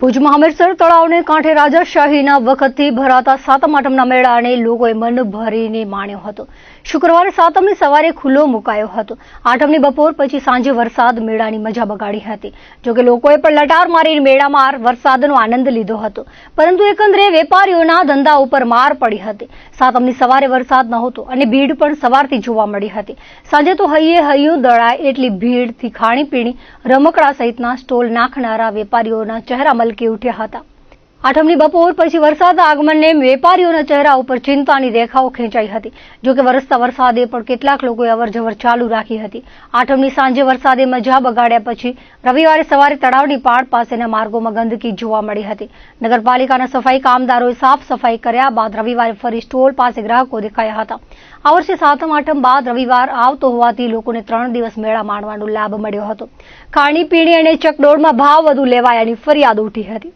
ભુજમાં હમીરસર તળાવને કાંઠે રાજાશાહીના વખતથી ભરાતા સાતમ આઠમના મેળાને લોકોએ મન ભરીને માણ્યો હતો. શુક્રવારે સાતમની સવારે ખુલ્લો મુકાયો હતો. આઠમની બપોર પછી સાંજે વરસાદ મેળાની મજા બગાડી હતી. જોકે લોકોએ પણ લટાર મારીને મેળામાં વરસાદનો આનંદ લીધો હતો. પરંતુ એકંદરે વેપારીઓના ધંધા ઉપર માર પડી હતી. સાતમની સવારે વરસાદ નહોતો અને ભીડ પણ સવારથી જોવા મળી હતી. સાંજે તો હૈયે હૈયું દળાય એટલી ભીડથી ખાણીપીણી, રમકડા સહિતના સ્ટોલ નાખનારા વેપારીઓના ચહેરા મલકી ઉઠ્યા હતા. આઠમની બપોર પછી વરસાદ આગમનને વેપારીઓના ચહેરા ઉપર ચિંતાની રેખાઓ ખેંચાઈ હતી. જોકે વરસતા વરસાદે પણ કેટલાક લોકોએ અવરજવર ચાલુ રાખી હતી. આઠમની સાંજે વરસાદે મજા બગાડ્યા પછી રવિવારે સવારે તળાવની પાળ પાસેના માર્ગોમાં ગંદકી જોવા મળી હતી. નગરપાલિકાના સફાઈ કામદારોએ સાફ સફાઈ કર્યા બાદ રવિવારે ફરી સ્ટોલ પાસે ગ્રાહકો દેખાયા હતા. આ વર્ષે સાતમ આઠમ બાદ રવિવાર આવતો હોવાથી લોકોને ત્રણ દિવસ મેળા માણવાનો લાભ મળ્યો હતો. ખાણીપીણી અને ચકડોળમાં ભાવ વધુ લેવાયાની ફરિયાદ ઉઠી હતી.